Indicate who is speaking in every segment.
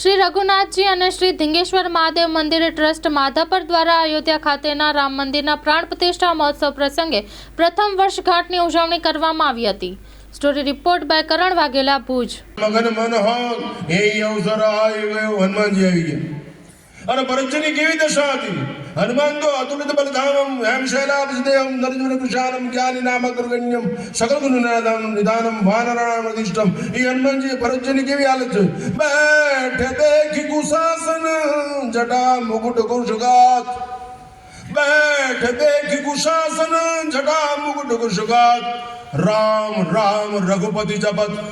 Speaker 1: શ્રી રઘુનાથજી અને શ્રી ધીંગેશ્વર મહાદેવ મંદિર ટ્રસ્ટ માધાપર દ્વારા અયોધ્યા ખાતેના રામ મંદિરના પ્રાણ પ્રતિષ્ઠા મહોત્સવ પ્રસંગે પ્રથમ વર્ષગાંઠની ઉજવણી કરવામાં આવી હતી. Story report by Karan Vaghela Bhuj.
Speaker 2: મગન મન હો એ અવસર આવ્યો હનુમાનજી આવી ગયા. અને ભરતજીની કેવી દશા હતી હનુમાન તો અતુલિત બલધામમ હેમ શૈલાભિદેહમ નરજુન કુશાલમ જ્ઞાની નામગ્રગણ્યમ સકલ ગુણ નિદાનમ વાનરાણામ અધિષ્ઠમ એ હનુમાનજી ભરતજીની કેવી હાલત છે બેઠે દેખી કુશાસન જટા મુકુટ કુશગાત બેઠ દેખી કુશાસન જટા મુકુટ કુશગાત રામ રામ રઘુપતિ જપત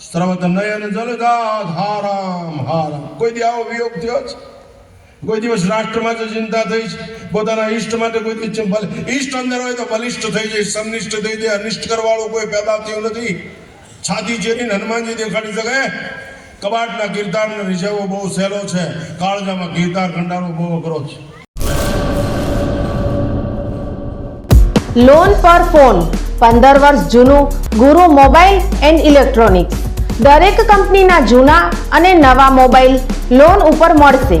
Speaker 2: સ્રવત નયન જલગાત હારામ હારામ કોઈ દી આવો વિયોગ થયો છે કોઈ દિવસ રાષ્ટ્ર માટે ચિંતા થઈ છે. પોતાના ઈષ્ટ માટે કોઈ દી ભલે ઈષ્ટ અંદર હોય તો બલિષ્ઠ થઈ જાય, સમનિષ્ઠ થઈ જાય. અનિષ્ટ કરવાળો કોઈ પેદા થયું નથી. છાતી ચેરીને હનુમાનજી દેખાડી શકે? કબાટના કીર્તારને રીઝવવો બહુ સહેલો છે. કાળજામાં કીર્તાર ખંડારો બહુ અઘરો છે.
Speaker 3: લોન પર ફોન પંદર વર્ષ જૂનું, ગુરુ મોબાઈલ એન્ડ ઇલેક્ટ્રોનિક્સ. દરેક કંપનીના જૂના અને નવા મોબાઈલ લોન ઉપર મળશે.